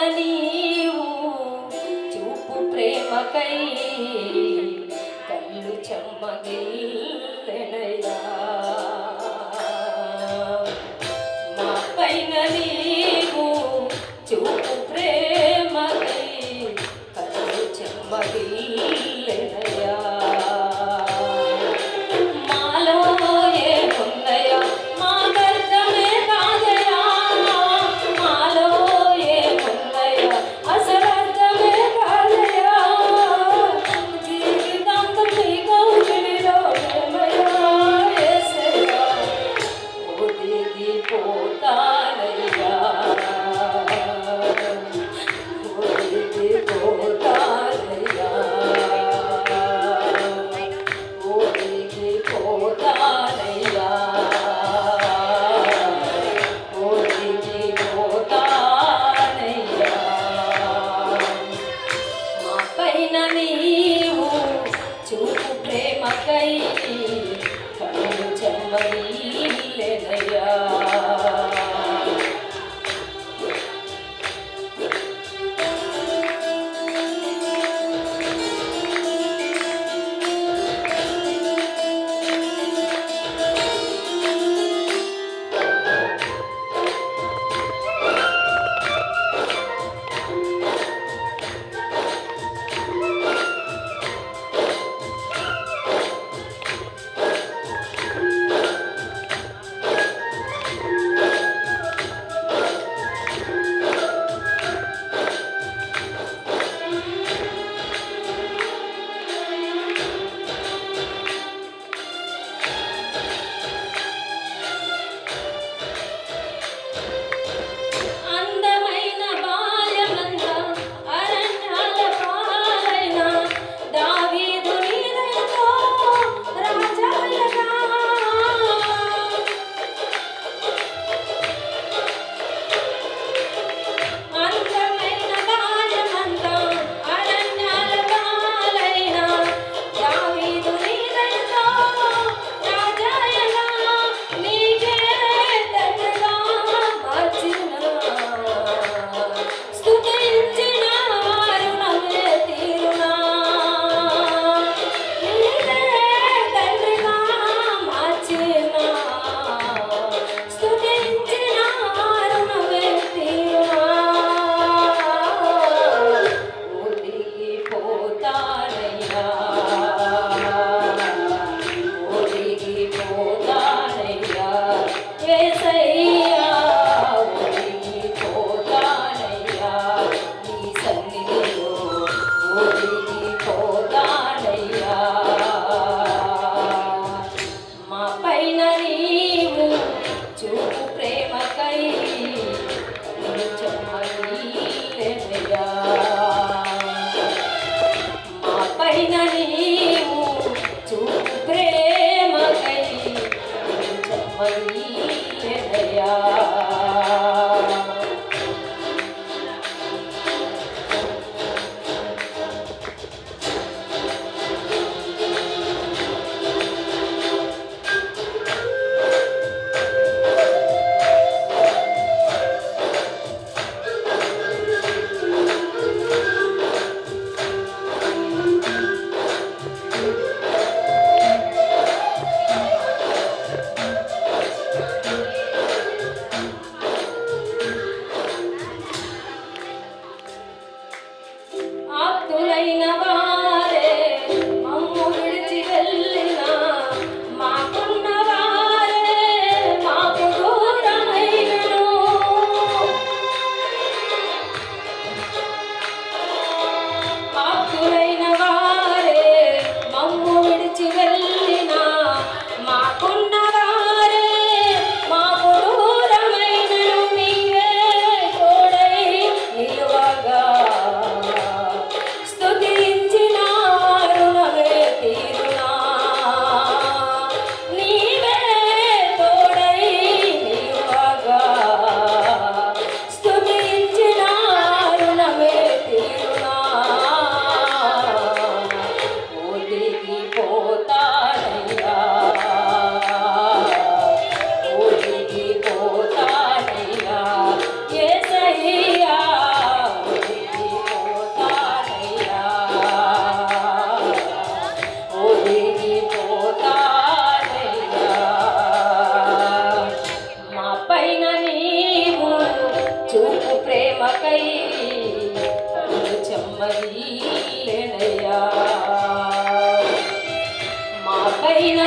మా పైన నీవు చూపు ప్రేమకై కన్ను చెమ్మని పైన నీవు చూపు ప్రేమకై చెమ్మయ్యా మా పైన